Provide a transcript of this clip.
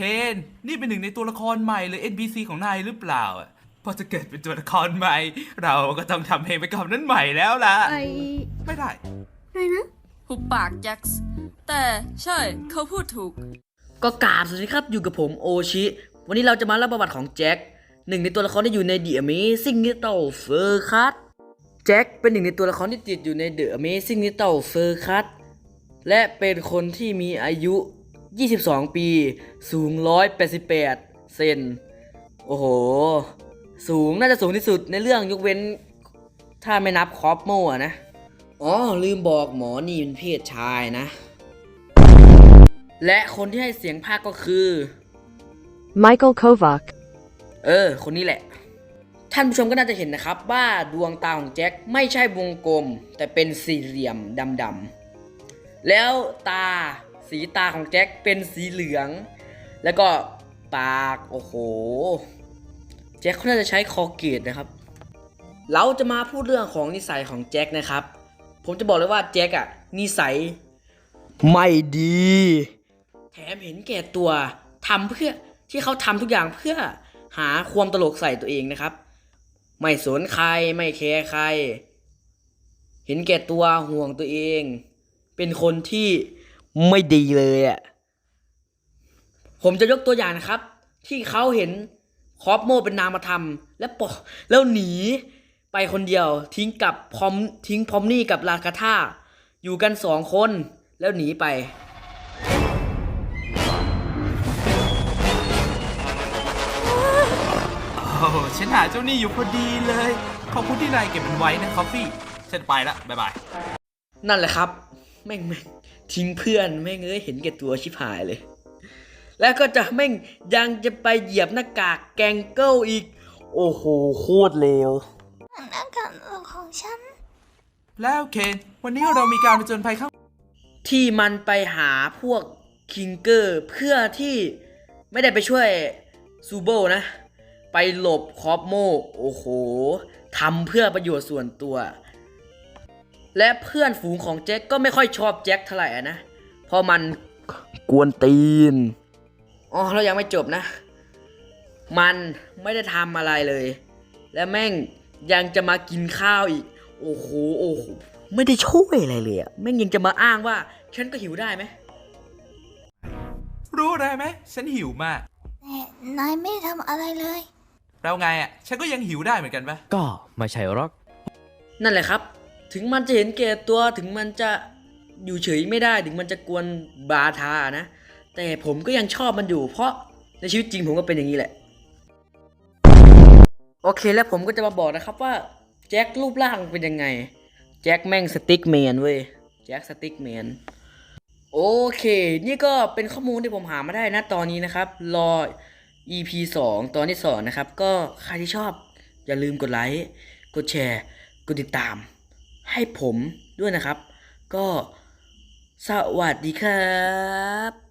เคนนี่เป็นหนึ่งในตัวละครใหม่หรือ NPC ของนายหรือเปล่าอะพอจะเกิดเป็นตัวละครใหม่ เราก็ต้องทำเพลงประกอบนั้นใหม่แล้วล่ะ ไอไม่ได้ อะไรนะ หุบปากแจ็คส์แต่ใช่เขาพูดถูก ก็กราบสวัสดีครับอยู่กับผมโอชิ วันนี้เราจะมาเล่าประวัติของแจ็คหนึ่งในตัวละครที่อยู่ใน The Amazing Little Fur Cat แจ็คเป็นหนึ่งในตัวละครที่ติดอยู่ใน The Amazing Little Fur Cat และเป็นคนที่มีอายุ 22 ปี สูง 188 เซน โอ้โห สูงน่าจะสูงที่สุดในเรื่องยกเว้น ถ้าไม่นับคอปโมอะนะ อ๋อ ลืมบอกหมอนี่เป็นเพศชายนะ และคนที่ให้เสียงภาคก็คือ Michael Kovac. เออ คนนี้แหละ ท่านผู้ชมก็น่าจะเห็นนะครับ ว่าดวงตาของแจ็คไม่ใช่วงกลม แต่เป็นสี่เหลี่ยมดำๆแล้วตา สีตาของแจ็คเป็นสีเหลือง แล้วก็ปาก โอ้โห แจ็คเขาน่าจะใช้คอเกตนะครับ เราจะมาพูดเรื่องของนิสัยของแจ็คนะครับ ผมจะบอกเลยว่าแจ็คอะนิสัยไม่ดี แถมเห็นแก่ตัวทำเพื่อที่เขาทำทุกอย่างเพื่อหาความตลกใส่ตัวเองนะครับ ไม่สนใครไม่แคร์ใคร เห็นแก่ตัวห่วงตัวเอง เป็นคนที่ ไม่ดีเลยอะ่ะ ผมจะยกตัวอย่างนะครับ ที่เขาเห็นคอปโมเป็นนามธรรม และปอแล้วหนีไปคนเดียวทิ้งกับพอมทิ้งพอมนี่กับลากาธาอยู่กันสองคนแล้วหนีไปโอ้โหฉันหาเจ้าหนี้อยู่พอดีเลย ขอบคุณที่นายเก็บมันไว้นะคอฟฟี่ฉันไปละ บ๊ายบาย นั่นแหละครับ แม่งแม่ง ทิ้งเพื่อนแม่งเอ้ยเห็นแก่ตัวชิบหายเลย แล้วก็จะแม่งยังจะไปเหยียบหน้ากากแกงเกิลอีก โอ้โหโคตรเลวนั่นกับของฉัน แล้วเคนวันนี้เรามีการผจญภัยข้างที่มันไปหาพวกคิงเกอร์เพื่อที่ไม่ได้ไปช่วยซูโบนะ ไปหลบคอปโม โอ้โหทำเพื่อประโยชน์ส่วนตัว และเพื่อนฝูงของแจ็คก็ไม่ค่อยชอบแจ็คเท่าไหร่อะนะเพราะมันกวนตีน อ๋อเรายังไม่จบนะ มันไม่ได้ทำอะไรเลย และแม่งยังจะมากินข้าวอีก โอ้โหโอ้โหไม่ได้ช่วยอะไรเลยอะแม่งยังจะมาอ้างว่า ฉันก็หิวได้ไหมรู้อะไรไหมฉันหิวมาก แต่นายไม่ได้ทำอะไรเลยแล้วไงอะ ฉันก็ยังหิวได้เหมือนกันปะก็ไม่ใช่หรอก นั่นแหละครับ ถึงมันจะเห็นแก่ตัวถึงมันจะอยู่เฉยไม่ได้ถึงมันจะกวนบาทานะ แต่ผมก็ยังชอบมันอยู่ เพราะในชีวิตจริงผมก็เป็นอย่างนี้แหละ โอเคแล้วผมก็จะมาบอกนะครับว่าแจ็ครูปร่างเป็นยังไง แจ็คแม่งสติ๊กแมนเว้ยแจ็คสติ๊กแมนโอเค นี่ก็เป็นข้อมูลที่ผมหามาได้นะตอนนี้นะครับ รอ EP 2 ตอนที่ 2 นะครับ ก็ใครที่ชอบอย่าลืมกดไลค์ กดแชร์ กดติดตาม ให้ผมด้วยนะครับ ก็สวัสดีครับ